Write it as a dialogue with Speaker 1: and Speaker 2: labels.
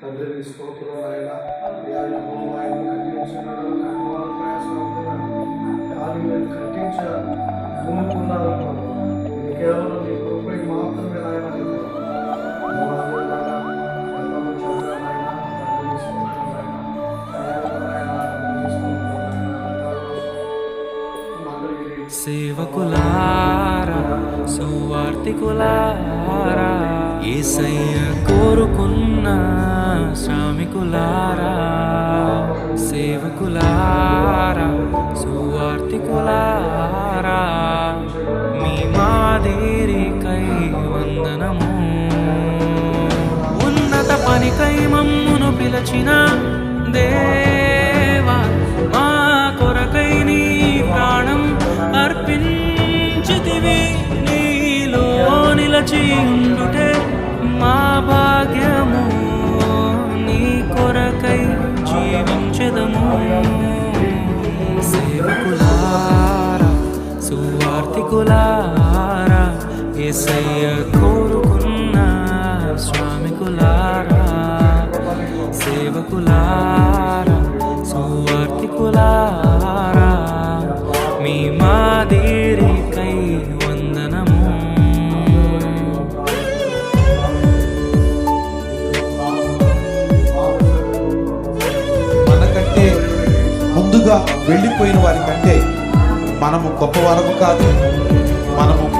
Speaker 1: తండ్రి నీ స్తోత్రం ఆయన వ్యాయామం ఆయన కట్టించినాడు కట్టువారు కానీ మీరు పూనుకున్నారు కేవలం నీ కృపై మాత్రమే
Speaker 2: సేవకులారా సువార్తికులారా. ఏసయ్య కోరుకున్న శ్రామికులారా సేవకులారా సువార్తికులారా మీ మాదేరికై వందనము. ఉన్నత పనికై మమ్మును పిలచిన దేవా మా కొరకై నీ ప్రాణం అర్పించితివి. నీలో నిలచి ఉండుటే మా భాగ్యము నీ కొరకై జీవించదము. సేవకులారా సువార్తికులారా ఏసయ్య కోరుకున్న స్వామికులారా. సేవకులారా
Speaker 3: వెళ్ళిపోయిన వారి కంటే మనము గొప్పవారము కాదు. మనము